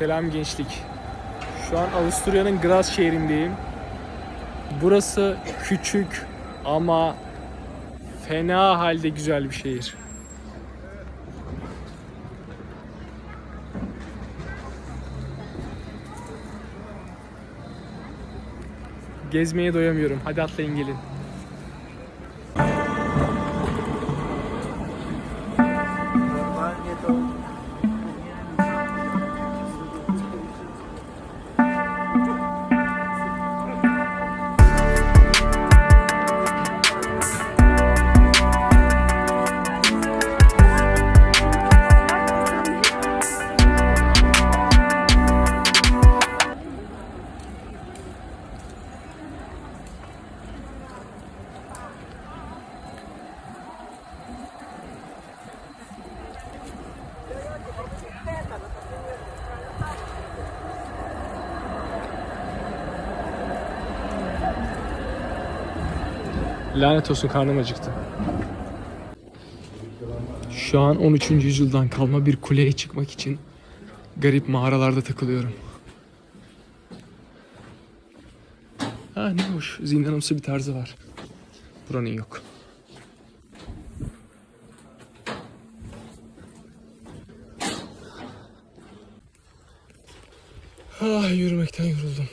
Selam gençlik. Şu an Avusturya'nın Graz şehrindeyim. Burası küçük ama fena halde güzel bir şehir. Gezmeye doyamıyorum. Hadi atlayın gelin. Lanet olsun karnım acıktı. Şu an 13. yüzyıldan kalma bir kuleye çıkmak için garip mağaralarda takılıyorum. Ha ne hoş. Zindanımsı bir tarzı var. Buranın yok. Ah yürümekten yoruldum.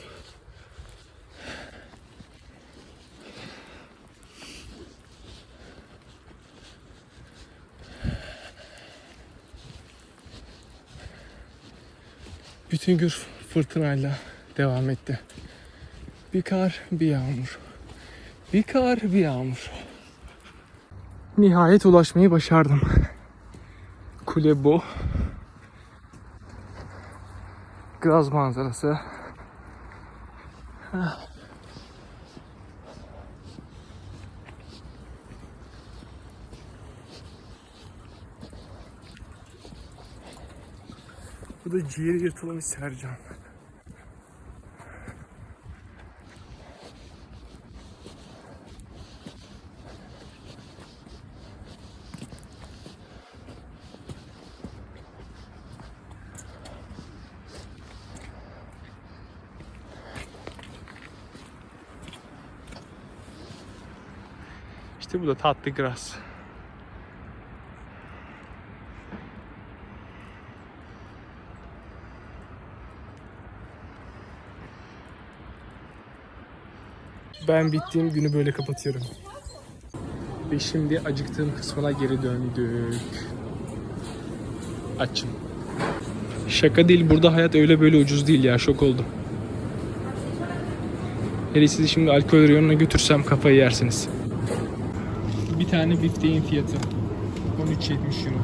Bütün gün fırtınayla devam etti. Bir kar, bir yağmur. Bir kar, bir yağmur. Nihayet ulaşmayı başardım. Kule bu. Graz manzarası. Bu da ciğeri yırtılmış Sercan. İşte bu da tatlı Graz. Ben bittiğim günü böyle kapatıyorum. Ve şimdi acıktığım kısmına geri döndük. Açım. Şaka değil burada hayat öyle böyle ucuz değil ya şok oldum. Hele sizi şimdi alkol reyonuna götürsem kafayı yersiniz. Bir tane bifteğin fiyatı 13.70 euro.